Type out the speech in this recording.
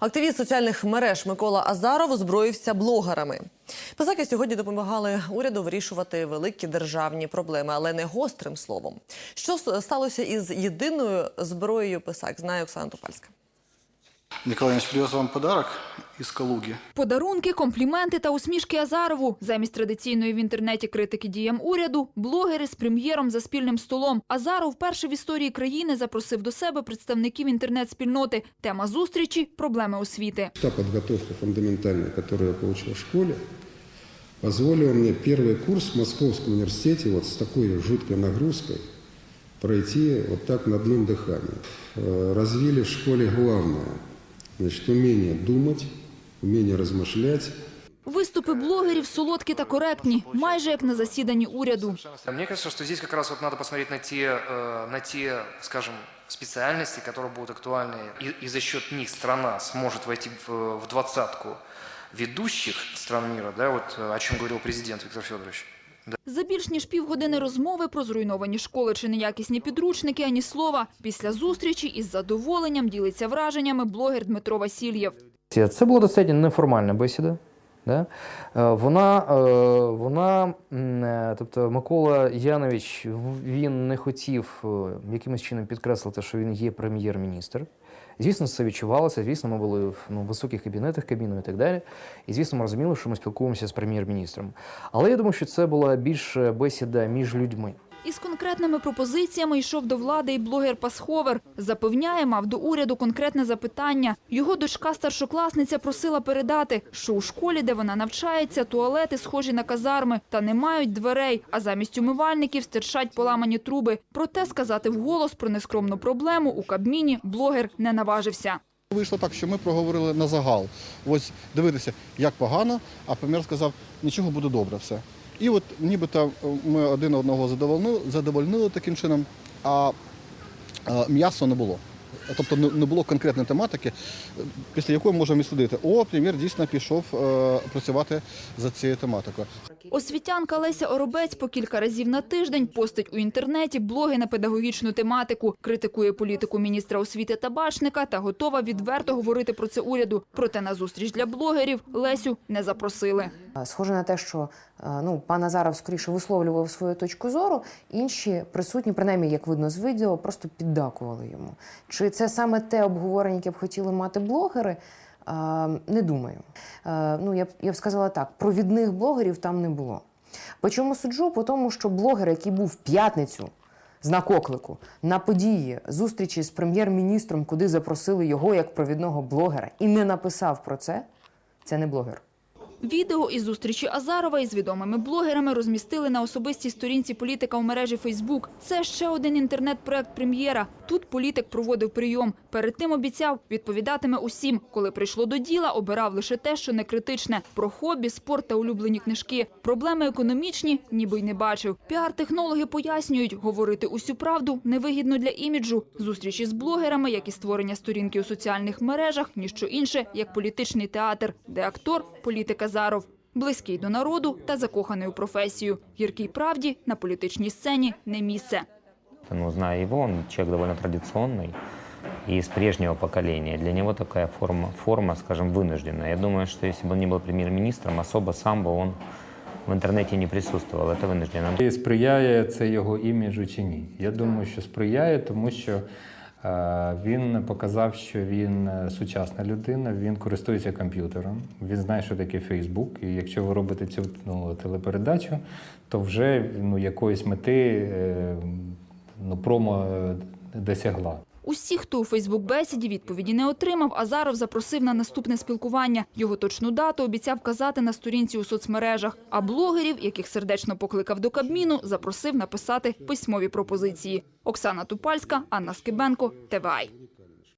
Активіст соціальних мереж Микола Азаров озброївся блогерами. Писаки сьогодні допомагали уряду вирішувати великі державні проблеми, але не гострим словом. Що сталося із єдиною зброєю писак, знає Оксана Топальська. Николай Иванович привез вам подарок из Калуги. Подарунки, компліменти та усмішки Азарову. Замість традиційної в інтернеті критики діям уряду, блогери з прем'єром за спільним столом. Азаров вперше в історії країни запросив до себе представників інтернет-спільноти. Тема зустрічі – проблеми освіти. Та подготовка фундаментальная, которую я получил в школе, позволила мне первый курс в Московском университете вот с такой жуткой нагрузкой пройти вот так на одном дыхании. Э, Развили в школе главное, значит, умение думать, умение размышлять, Виступи блогерів солодкі та коректні, майже як на засіданні уряду. Мне кажется, что здесь как раз вот надо посмотреть на те, э, на те, скажем, специальности, которые будут актуальны, и, и за счет них страна сможет войти в, в двадцатку ведущих стран мира, да, вот э, о чем говорил президент Виктор Федорович. За більш ніж півгодини розмови про зруйновані школи чи неякісні підручники, ані слова. Після зустрічі із задоволенням ділиться враженнями блогер Дмитро Васильєв. Це була достатньо неформальна бесіда. Да? Е, Вона, е, вона, е, тобто Микола Янович, він не хотів якимось чином підкреслити, що він є прем'єр-міністр. Звісно, це відчувалося. Звісно, ми були в ну, високих кабінетах, кабіну і так далі. І звісно, ми розуміли, що ми спілкуємося з прем'єр-міністром. Але я думаю, що це була більше бесіда між людьми. Із конкретними пропозиціями йшов до влади і блогер Пасховер. Запевняє, мав до уряду конкретне запитання. Його дочка-старшокласниця просила передати, що у школі, де вона навчається, туалети схожі на казарми та не мають дверей, а замість умивальників стирчать поламані труби. Проте сказати вголос про нескромну проблему у Кабміні блогер не наважився. Вийшло так, що ми проговорили на загал. Ось дивитися, як погано, а прем'єр сказав, нічого буде добре все. І от нібито ми один одного задовольнили, таким чином, а м'яса м'ясо не було. Тобто не не було конкретної тематики, після якої можемо відслідити, о, прем'єр дійсно пішов е, працювати за цією тематикою. Освітянка Леся Оробець по кілька разів на тиждень постить у інтернеті блоги на педагогічну тематику, критикує політику міністра освіти Табачника та готова відверто говорити про це уряду. Проте на зустріч для блогерів Лесю не запросили. Схоже на те, що е, ну, пан Азаров скоріше висловлював свою точку зору, інші присутні, принаймні, як видно з відео, просто піддакували йому. Чи це саме те обговорення, яке б хотіли мати блогери? Не думаю. Ну, я б я б сказала так: провідних блогерів там не було. По чому суджу? По тому, що блогер, який був в п'ятницю знак оклику на події зустрічі з прем'єр-міністром, куди запросили його як провідного блогера, і не написав про це, це не блогер. Відео із зустрічі Азарова із відомими блогерами розмістили на особистій сторінці політика у мережі Фейсбук. Це ще один інтернет-проект прем'єра. Тут політик проводив прийом. Перед тим обіцяв, відповідатиме усім. Коли прийшло до діла, обирав лише те, що не критичне. Про хобі, спорт та улюблені книжки. Проблеми економічні ніби й не бачив. Піар-технологи пояснюють, говорити усю правду невигідно для іміджу. Зустрічі з блогерами, як і створення сторінки у соціальних мережах, ніщо інше, як політичний театр, де актор – політик Азаров. Близький до народу та закоханий у професію. Гіркій правді на політичній сцені не місце. Ну, зная его, он человек довольно традиционный и из прежнего поколения. Для него такая форма, форма, скажем, вынужденная. Я думаю, что если бы он не был премьер-министром, особо сам бы он в интернете не присутствовал. Это вынужденно. І сприяє це його іміджу чи ні? Я думаю, що сприяє, тому що е, він показав, що він е, сучасна людина, він користується комп'ютером, він знає, що таке Фейсбук. І якщо ви робите цю ну, телепередачу, то вже ну, якоїсь мети е, ну, промо е, досягла. Усі, хто у Фейсбук-бесіді відповіді не отримав, Азаров запросив на наступне спілкування. Його точну дату обіцяв казати на сторінці у соцмережах. А блогерів, яких сердечно покликав до Кабміну, запросив написати письмові пропозиції. Оксана Тупальська, Анна Скибенко, ТВАЙ.